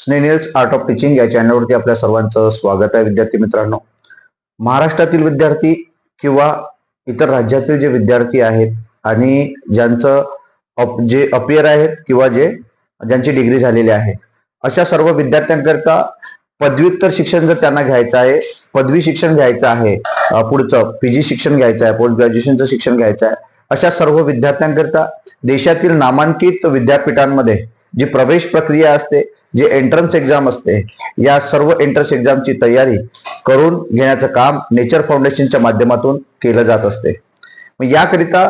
स्नेनिल्स art of teaching या चॅनलवरती आपल्या सर्वांचं स्वागत आहे विद्यार्थी मित्रांनो. महाराष्ट्रातील विद्यार्थी किंवा इतर राज्यातील जे विद्यार्थी आहेत आणि ज्यांचं अप- जे अपियर आहेत किंवा जे ज्यांची डिग्री झालेली आहे अशा सर्व विद्यार्थ्यांकरता पदव्युत्तर शिक्षण जर त्यांना घ्यायचं आहे पदवी शिक्षण घ्यायचं आहे पुढचं पीजी शिक्षण घ्यायचं आहे पोस्ट ग्रॅज्युएशनचं शिक्षण घ्यायचं आहे अशा सर्व विद्यार्थ्यांकरता देशातील नामांकित विद्यापीठांमध्ये जी प्रवेश प्रक्रिया असते जे एंट्रन्स एक्झाम असते या सर्व एंट्रन्स एक्झामची तयारी करून घेण्याचं काम नेचर फाउंडेशनच्या माध्यमातून केलं जात असते. याकरिता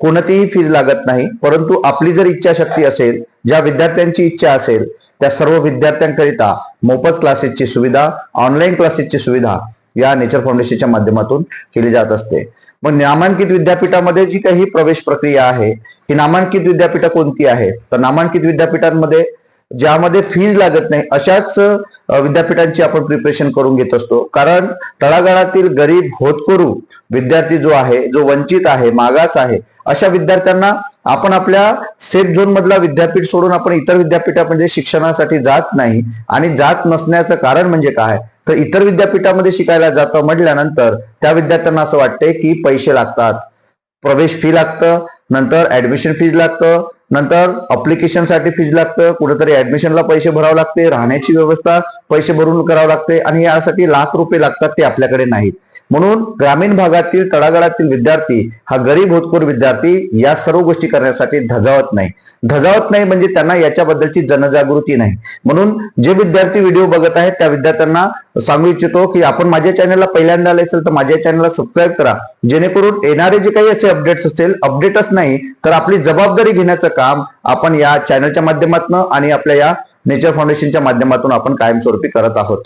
कोणतीही फीज लागत नाही परंतु आपली जर इच्छाशक्ती असेल ज्या विद्यार्थ्यांची इच्छा असेल त्या सर्व विद्यार्थ्यांकरिता मोफत क्लासेसची सुविधा ऑनलाईन क्लासेसची सुविधा या नेचर फाउंडेशनच्या माध्यमातून केली जात असते. मग नामांकित विद्यापीठामध्ये जी काही प्रवेश प्रक्रिया आहे ही नामांकित विद्यापीठ कोणती आहेत? तर नामांकित विद्यापीठांमध्ये ज्यामध्ये फीज लागत नाही अशाच विद्यापीठांची आपण प्रिपरेशन करून घेत असतो. कारण तळागाळातील गरीब होतकरू विद्यार्थी जो आहे जो वंचित आहे मागास आहे अशा विद्यार्थ्यांना आपण आपल्या सेफ झोन मधला विद्यापीठ सोडून आपण इतर विद्यापीठामध्ये म्हणजे शिक्षणासाठी जात नाही. आणि जात नसण्याचं कारण म्हणजे काय? तर इतर विद्यापीठामध्ये शिकायला जातं म्हटल्यानंतर त्या विद्यार्थ्यांना असं वाटते की पैसे लागतात. प्रवेश फी लागतं नंतर ऍडमिशन फीज लागतं नंतर अप्लिकेशनसाठी फीज लागतं कुठेतरी ऍडमिशनला पैसे भरावे लागते राहण्याची व्यवस्था पैसे भरून करावं लागते आणि यासाठी लाख रुपये लागतात ते आपल्याकडे नाहीत. म्हणून ग्रामीण भागातील तळागाळातील विद्यार्थी हा गरीब होतकरू विद्यार्थी या सर्व गोष्टी करण्यासाठी धजावत नाही. धजावत नाही म्हणजे त्यांना याच्याबद्दलची जनजागृती नाही. म्हणून जे विद्यार्थी व्हिडिओ बघत आहेत त्या विद्यार्थ्यांना सांगू इच्छितो की आपण माझ्या चॅनलला पहिल्यांदा आले असेल तर माझ्या चॅनलला सबस्क्राईब करा. जेणेकरून येणारे जे काही असे अपडेट्स असतील अपडेटच नाही तर आपली जबाबदारी घेण्याचं काम आपण या चॅनलच्या माध्यमातून आणि आपल्या या नेचर फाउंडेशनच्या माध्यमातून आपण कायमस्वरूपी करत आहोत.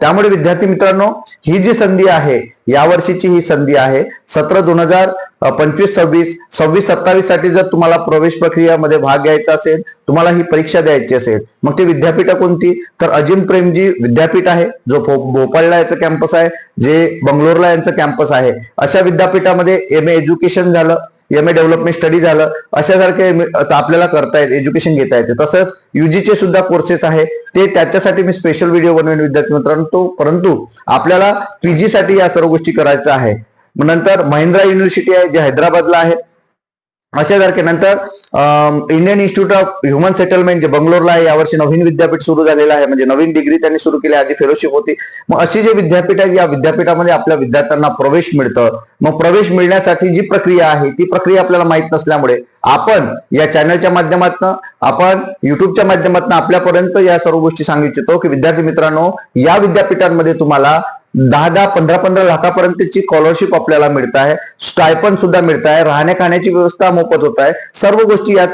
त्यामुळे विद्यार्थी मित्रांनो ही जी संधी आहे या वर्षीची ही संधी आहे सत्र दोन हजार पंचवीस सव्वीस सव्वीस सत्तावीससाठी जर तुम्हाला प्रवेश प्रक्रियामध्ये भाग घ्यायचा असेल तुम्हाला ही परीक्षा द्यायची असेल मग ती विद्यापीठ कोणती? तर अजिम प्रेमजी विद्यापीठ आहे जो भोपाळला याचं कॅम्पस आहे जे बंगलोरला यांचं कॅम्पस आहे. अशा विद्यापीठामध्ये एम ए एज्युकेशन झालं एम ए डेव्हलपमेंट स्टडी झालं. अशासारखे आपल्याला करता येते एज्युकेशन घेता येते. तसंच युजीचे सुद्धा कोर्सेस आहे. ते त्याच्यासाठी मी स्पेशल व्हिडिओ बनवेन विद्यार्थी मित्रांनो. तो परंतु आपल्याला पीजीसाठी या सर्व गोष्टी करायचं आहे. नंतर महिंद्रा युनिव्हर्सिटी आहे जे हैदराबादला आहे. अशासारखे नंतर Indian Institute of Human Settlement जे बंगलोरला आहे यावर्षी नवीन विद्यापीठ सुरू झालेलं आहे. म्हणजे नवीन डिग्री त्यांनी सुरू केली आधी फेलोशिप होती. मग अशी जे विद्यापीठ आहेत या विद्यापीठामध्ये आपल्या विद्यार्थ्यांना प्रवेश मिळतं. मग प्रवेश मिळण्यासाठी जी प्रक्रिया आहे ती प्रक्रिया आपल्याला माहीत नसल्यामुळे आपण या चॅनलच्या माध्यमातून आपण युट्यूबच्या माध्यमातून आपल्यापर्यंत या सर्व गोष्टी सांगू इच्छितो की विद्यार्थी मित्रांनो या विद्यापीठांमध्ये तुम्हाला दहा दहा पंधरा पंधरा लाखापर्यंतची स्कॉलरशिप आपल्याला मिळत आहे स्टायपन सुद्धा मिळत आहे राहण्या खाण्याची व्यवस्था मोफत होत आहे सर्व गोष्टी यात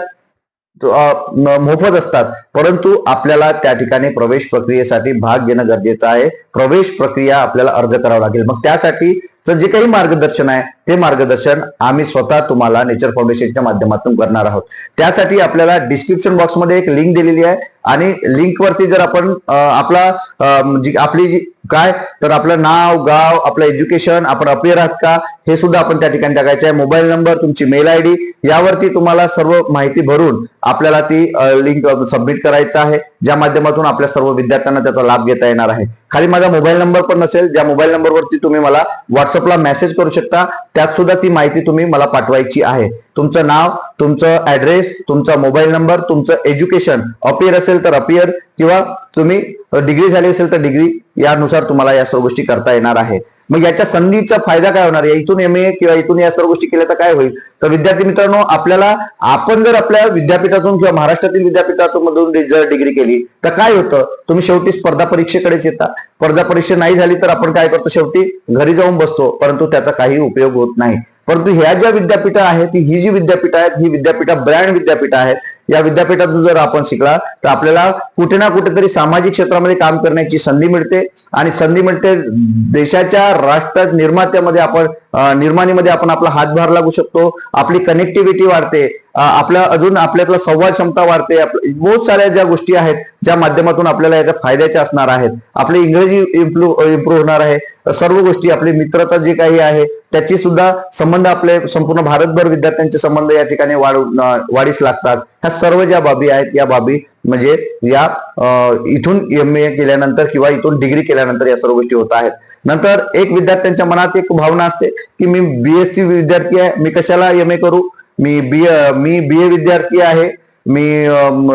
मोफत असतात. परंतु आपल्याला त्या ठिकाणी प्रवेश प्रक्रियेसाठी भाग घेणं गरजेचं आहे. प्रवेश प्रक्रिया आपल्याला अर्ज करावा लागेल. मग त्यासाठी जे काही मार्गदर्शन आहे ते मार्गदर्शन आम्ही स्वतः तुम्हाला नेचर फाउंडेशनच्या माध्यमातून करणार आहोत. त्यासाठी आपल्याला डिस्क्रिप्शन बॉक्समध्ये एक लिंक दिलेली आहे. आणि लिंक वरती जर आपण आपला जी आपली जी काय तर आपलं नाव गाव आपलं एज्युकेशन आपण अपियर आहात का हे सुद्धा आपण त्या ठिकाणी टाकायचं आहे. मोबाईल नंबर तुमची मेल आय डी यावरती तुम्हाला सर्व माहिती भरून आपल्याला ती लिंक सबमिट करायचं आहे. ज्या माध्यमातून आपल्या सर्व विद्यार्थ्यांना त्याचा लाभ घेता येणार आहे. खाली माझा मोबाईल नंबर पण नसेल ज्या मोबाईल नंबरवरती तुम्ही मला व्हॉट्सअपला मेसेज करू शकता त्यात सुद्धा ती माहिती तुम्ही मला पाठवायची आहे. तुमचं नाव तुमचं ऍड्रेस तुमचा मोबाईल नंबर तुमचं एज्युकेशन अपियर असेल तर अपियर किंवा तुम्ही डिग्री झाली असेल तर डिग्री यानुसार तुम्हाला या सर्व गोष्टी करता येणार आहे. मग याच्या संधीचा फायदा काय होणार? आहे इथून एम ए किंवा इथून या सर्व गोष्टी केल्या तर काय होईल? तर विद्यार्थी मित्रांनो आपल्याला आपण जर आपल्या विद्यापीठातून किंवा महाराष्ट्रातील विद्यापीठातून मधून जर डिग्री केली तर काय होतं? तुम्ही शेवटी स्पर्धा परीक्षेकडेच येता. स्पर्धा परीक्षा नाही झाली तर आपण काय करतो? शेवटी घरी जाऊन बसतो परंतु त्याचा काही उपयोग होत नाही. परंतु ह्या ज्या विद्यापीठं आहेत ती ही जी विद्यापीठं आहेत ही विद्यापीठ ब्रँड विद्यापीठं आहेत या विद्यापीठातून जर आपण शिकला तर आपल्याला कुठे ना कुठेतरी सामाजिक क्षेत्रामध्ये काम करण्याची संधी मिळते. आणि संधी मिळते देशाच्या राष्ट्र निर्मात्यामध्ये आपण निर्माणीमध्ये आपण आपला हातभार लागू शकतो. आपली कनेक्टिव्हिटी वाढते. आपल्या अजून आपल्यातला संवाद क्षमता वाढते. बहुत साऱ्या ज्या गोष्टी आहेत ज्या माध्यमातून आपल्याला याच्या फायद्याच्या असणार आहेत. आपली इंग्रजी इम्प्रूव्ह इम्प्रूव्ह होणार आहे. सर्व गोष्टी आपली मित्रता जी काही आहे त्याची सुद्धा संबंध आपले संपूर्ण भारतभर विद्यार्थ्यांचे संबंध या ठिकाणी वाढ वाढीस लागतात. ह्या सर्व ज्या बाबी आहेत या बाबी म्हणजे या इथून एम ए केल्यानंतर किंवा इथून डिग्री केल्यानंतर या सर्व गोष्टी होत आहेत. नंतर एक विद्यार्थ्यांच्या मनात एक भावना असते की मी बीएससी विद्यार्थी आहे मी कशाला एम ए करू? मी बी मी बी ए विद्यार्थी आहे. मी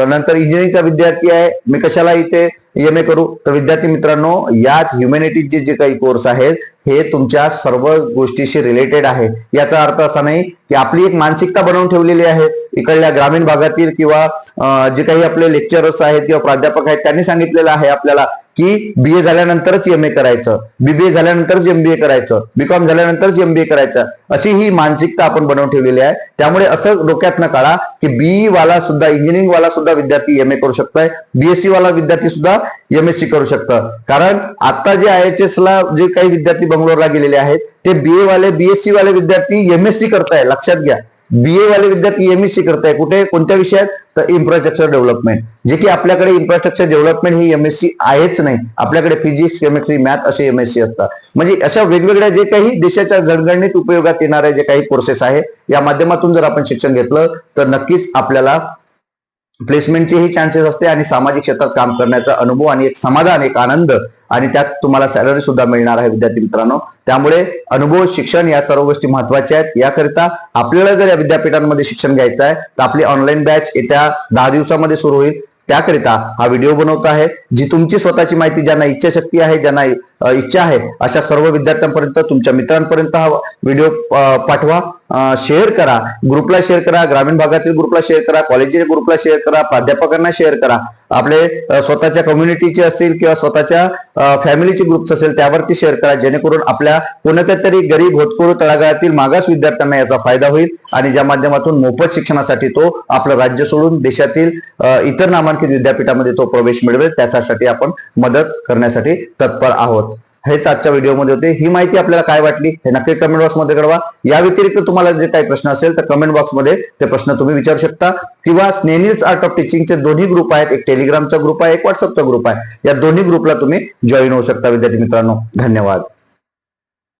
नंतर इंजिनिअरिंगचा विद्यार्थी आहे. मी कशाला इथे एम ए करू? तर विद्यार्थी मित्रांनो यात ह्युमॅनिटीजचे जे काही कोर्स आहेत हे तुमच्या सर्व गोष्टीशी रिलेटेड आहे. याचा अर्थ असा नाही की आपली एक मानसिकता बनवून ठेवलेली आहे. इकडल्या ग्रामीण भागातील किंवा जे काही आपले लेक्चरर्स आहेत किंवा प्राध्यापक आहेत त्यांनी सांगितलेलं आहे आपल्याला की बी ए झाल्यानंतरच एम ए करायचं. बीबीए झाल्यानंतरच एमबीए करायचं. बीकॉम झाल्यानंतरच एमबीए करायचं. अशी ही मानसिकता आपण बनवून ठेवलेली आहे. त्यामुळे असं डोक्यात न काढा की बीई वाला सुद्धा इंजिनिअरिंग वाला सुद्धा विद्यार्थी एम ए करू शकतोय. बीएससी वाला विद्यार्थी सुद्धा एमएससी करू शकतं. कारण आता जे आय एच एस ला जे काही विद्यार्थी बंगलोरला गेलेले आहेत ते बीए वाले बीएससी वाले विद्यार्थी एमएससी करताय लक्षात घ्या. बीए वाले विद्यार्थी एमएससी करताय. कुठे? कोणत्या विषयात? तर इन्फ्रास्ट्रक्चर डेव्हलपमेंट जे की आपल्याकडे इन्फ्रास्ट्रक्चर डेव्हलपमेंट ही एमएससी आहेच नाही. आपल्याकडे फिजिक्स केमिस्ट्री मॅथ असे एमएससी असतात. म्हणजे अशा वेगवेगळ्या जे काही देशाच्या जडगणित उपयोगात येणारे जे काही कोर्सेस आहे या माध्यमातून जर आपण शिक्षण घेतलं तर नक्कीच आपल्याला प्लेसमेंटचेही चान्सेस असते आणि सामाजिक क्षेत्रात काम करण्याचा अनुभव आणि एक समाधान एक आनंद आणि त्यात तुम्हाला सॅलरी सुद्धा मिळणार आहे विद्यार्थी मित्रांनो. त्यामुळे अनुभव शिक्षण या सर्व गोष्टी महत्त्वाच्या आहेत. याकरिता आपल्याला जर या विद्यापीठांमध्ये शिक्षण घ्यायचं आहे तर आपली ऑनलाईन बॅच येत्या दहा दिवसामध्ये सुरू होईल. त्याकरिता हा व्हिडिओ बनवत आहे जी तुमची स्वतःची माहिती ज्यांना इच्छाशक्ती आहे ज्यांना इच्छा आहे अशा सर्व विद्यार्थ्यांपर्यंत तुमच्या मित्रांपर्यंत हा व्हिडिओ पाठवा शेअर करा ग्रुपला शेअर करा ग्रामीण भागातील ग्रुपला शेअर करा कॉलेजच्या ग्रुपला शेअर करा प्राध्यापकांना शेअर करा. आपले स्वतःच्या कम्युनिटीचे असतील किंवा स्वतःच्या फॅमिलीचे ग्रुप्स असेल त्यावरती शेअर करा जेणेकरून आपल्या कोणत्या तरी गरीब होतकरू तळागाळातील मागास विद्यार्थ्यांना याचा फायदा होईल आणि ज्या माध्यमातून मोफत शिक्षणासाठी तो आपलं राज्य सोडून देशातील इतर नामांकित विद्यापीठामध्ये तो प्रवेश मिळवेल त्याच्यासाठी आपण मदत करण्यासाठी तत्पर आहोत. हेच आजच्या व्हिडिओमध्ये होते. ही माहिती आपल्याला काय वाटली हे नक्की कमेंट बॉक्समध्ये कळवा. या व्यतिरिक्त तुम्हाला जे काही प्रश्न असेल तर कमेंट बॉक्समध्ये ते प्रश्न तुम्ही विचारू शकता. किंवा स्नेनिल्स आर्ट ऑफ टीचिंगचे दोन्ही ग्रुप आहेत. एक टेलिग्रामचा ग्रुप आहे एक व्हॉट्सअपचा ग्रुप आहे. या दोन्ही ग्रुपला तुम्ही जॉईन होऊ शकता विद्यार्थी मित्रांनो. धन्यवाद.